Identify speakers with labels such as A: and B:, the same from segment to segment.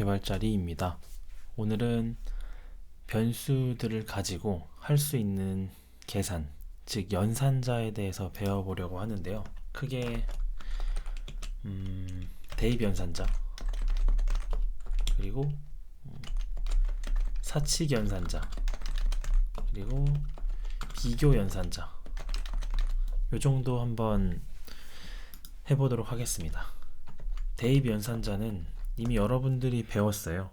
A: 개발자리입니다. 오늘은 변수들을 가지고 할 수 있는 계산, 즉 연산자에 대해서 배워보려고 하는데요. 크게 음, 대입 연산자 그리고 음, 사칙 연산자 그리고 비교 연산자 요 정도 한번 해보도록 하겠습니다. 대입 연산자는 이미 여러분들이 배웠어요.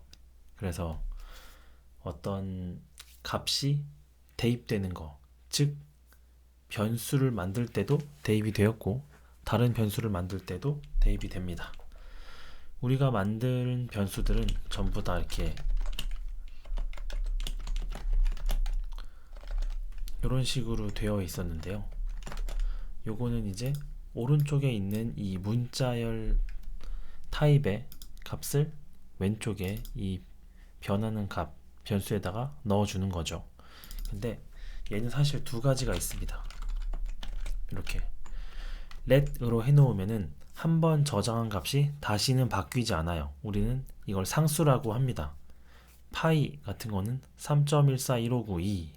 A: 그래서 어떤 값이 대입되는 거, 즉 변수를 만들 때도 대입이 되었고 다른 변수를 만들 때도 대입이 됩니다. 우리가 만든 변수들은 전부 다 이렇게 이런 식으로 되어 있었는데요. 요거는 이제 오른쪽에 있는 이 문자열 타입의 값을 왼쪽에 이 변하는 값 변수에다가 넣어주는 거죠. 근데 얘는 사실 두 가지가 있습니다. 이렇게 let으로 해놓으면은 한 번 저장한 값이 다시는 바뀌지 않아요. 우리는 이걸 상수라고 합니다. 파이 같은 거는 3.141592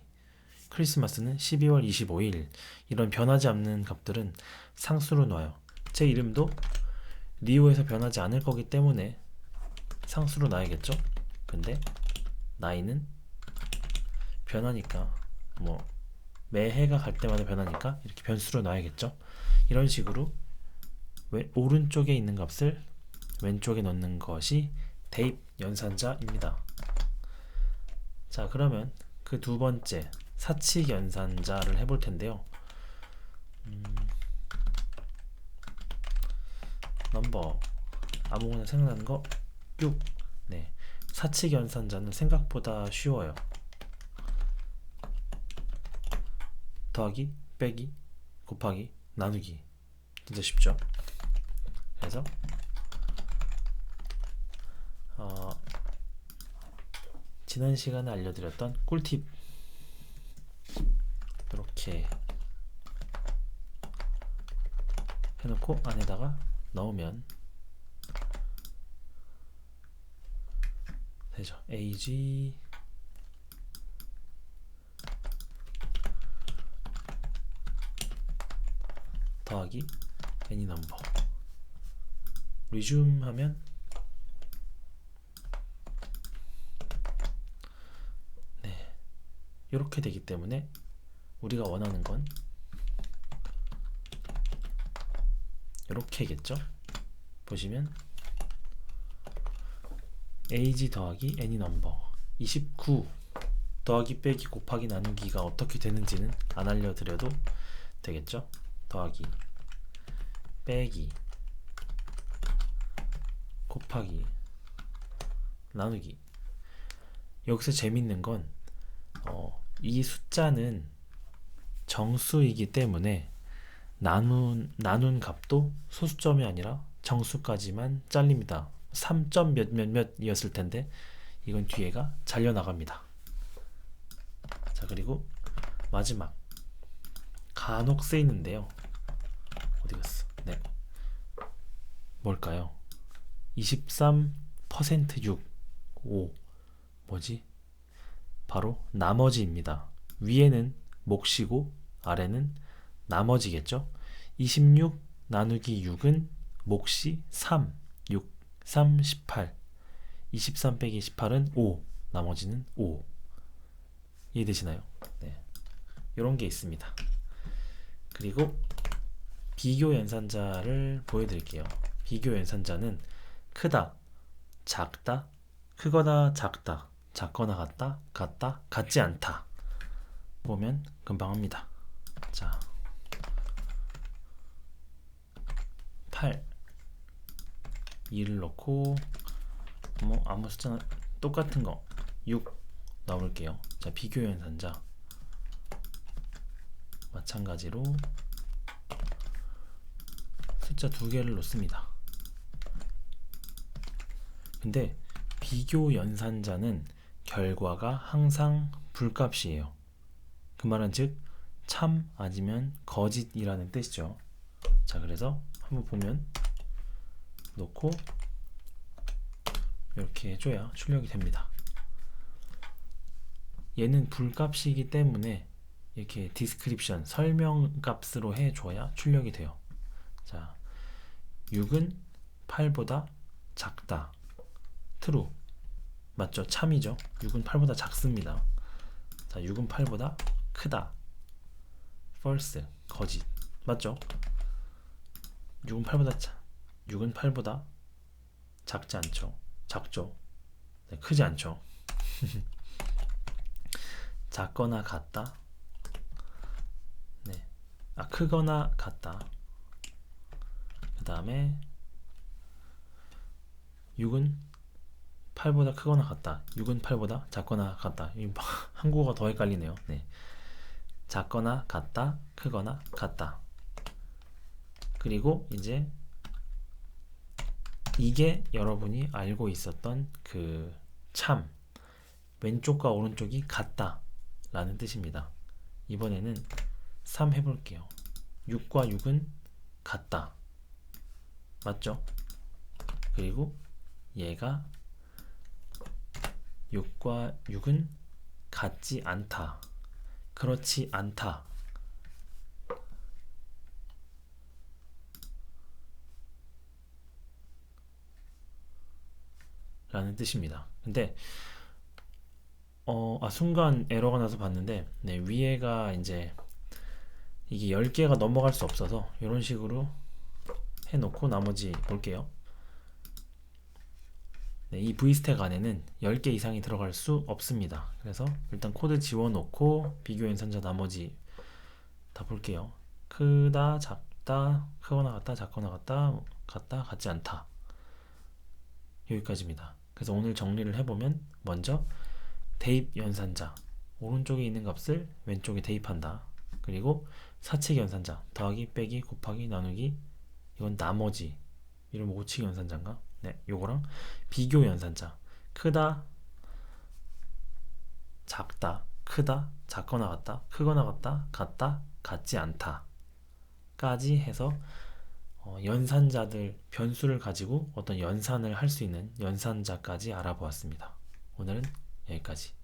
A: 크리스마스는 12월 25일 이런 변하지 않는 값들은 상수로 놔요. 제 이름도 리오에서 변하지 않을 거기 때문에 상수로 놔야겠죠? 근데 나이는 변하니까 뭐 매해가 갈 때마다 변하니까 이렇게 변수로 놔야겠죠? 이런 식으로 왼, 오른쪽에 있는 값을 왼쪽에 넣는 것이 대입 연산자입니다. 자 그러면 그 두 번째 사칙 연산자를 해볼 텐데요. 음, 넘버 아무거나 생각나는 거 6. 네. 사칙 연산자는 생각보다 쉬워요. 더하기, 빼기, 곱하기, 나누기. 진짜 쉽죠? 그래서 어, 지난 시간에 알려드렸던 꿀팁 이렇게 해놓고 안에다가 넣으면 되죠. ag 더하기 any number. resume 하면 네 이렇게 되기 때문에 우리가 원하는 건 이렇게겠죠? 보시면 ag 더하기 any number 29 더하기 빼기 곱하기 나누기가 어떻게 되는지는 안 알려드려도 되겠죠 더하기 빼기 곱하기 나누기 여기서 재밌는 건 어, 이 숫자는 정수이기 때문에 나눈 나눈 값도 소수점이 아니라 정수까지만 잘립니다. 3점 몇 몇 몇이었을 텐데 이건 뒤에가 잘려 나갑니다. 자 그리고 마지막 간혹 쓰이는데요. 어디 갔어? 네. 뭘까요? 23%6 5 뭐지? 바로 나머지입니다. 위에는 몫이고 아래는 나머지겠죠? 26 나누기 6은 몫이 3 6 3 18 23 빼기 18은 5 나머지는 5 이해되시나요? 네. 이런 게 있습니다. 그리고 비교 연산자를 보여드릴게요. 비교 연산자는 크다, 작다, 크거나 작다, 작거나 같다, 같다, 같지 않다. 보면 금방 합니다. 자, 8 2를 넣고 뭐 아무 숫자 똑같은 거 6 넣을게요. 자, 비교 연산자 마찬가지로 숫자 두 개를 놓습니다. 근데 비교 연산자는 결과가 항상 불값이에요. 그 말은 즉 참 아니면 거짓이라는 뜻이죠. 자, 그래서 한번 보면 놓고 이렇게 해줘야 출력이 됩니다. 얘는 불값이기 때문에 이렇게 디스크립션 설명 값으로 해줘야 출력이 돼요. 자, 6은 8보다 작다. true. 맞죠? 참이죠. 6은 8보다 작습니다. 자, 6은 8보다 크다. false. 거짓. 맞죠? 6은 8보다 자, 6은 8보다 작지 않죠. 작죠. 네, 크지 않죠. 작거나 같다. 네. 아, 크거나 같다. 그 다음에 6은 8보다 크거나 같다. 6은 8보다 작거나 같다. 이 한국어가 더 헷갈리네요. 네. 작거나 같다. 크거나 같다. 그리고 이제 이게 여러분이 알고 있었던 그 참 왼쪽과 오른쪽이 같다 라는 뜻입니다. 이번에는 3 해볼게요. 6과 6은 같다. 맞죠? 그리고 얘가 6과 6은 같지 않다. 그렇지 않다. 라는 뜻입니다. 근데 어, 아, 순간 에러가 나서 봤는데 네, 위에가 이제 이게 10개가 넘어갈 수 없어서 이런 식으로 해놓고 나머지 볼게요. 네, 이 v스택 안에는 10개 이상이 들어갈 수 없습니다. 그래서 일단 코드 지워놓고 비교 연산자 나머지 다 볼게요. 크다, 작다, 크거나 같다, 작거나 같다, 같다, 같지 않다. 여기까지입니다. 그래서 오늘 정리를 해보면 먼저 대입 연산자 오른쪽에 있는 값을 왼쪽에 대입한다. 그리고 사칙 연산자 더하기 빼기 곱하기 나누기 이건 나머지. 이러면 오칙 연산자인가? 네, 요거랑 비교 연산자. 크다 작다. 크다 작거나 같다. 크거나 같다. 같다 같지 않다. 까지 해서 어, 연산자들 변수를 가지고 어떤 연산을 할 수 있는 연산자까지 알아보았습니다. 오늘은 여기까지.